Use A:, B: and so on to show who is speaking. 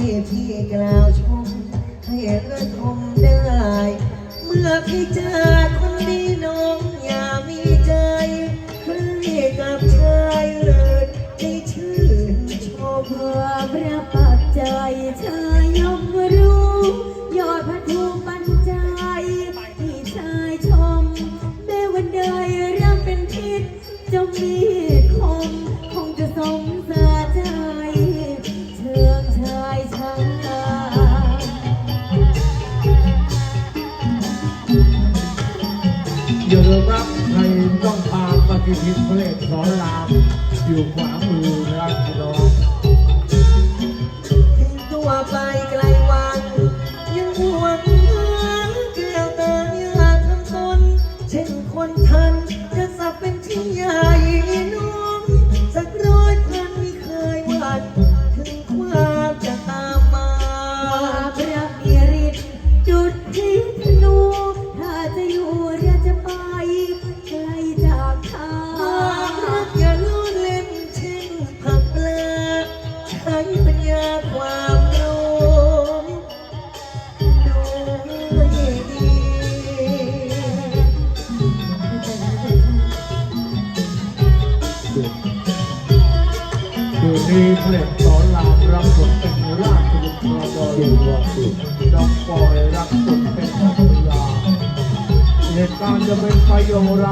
A: พี่กล่าวชม ให้ระทมได้ เมื่อพี่เจอคนดีน้อง
B: อย่ามีใจให้กับชายเลิศได้ชื่นชม เพอประปักใจชายยอมรู้ ยอดพระทูปันใจที่ชา
C: ยชม แม้วันใดรื่องเป็นพิษจะมีคม
B: ข รับใครต้องพามปฏิทินเพลงสอนรามอยู่ขวา
A: มีเพระเอกสอนรามรับบทเป็นราชบุตรกระบอยน้องปอยรับบทเป็นพัทยาเหตุการณ์จะเป็นไปอย่างไร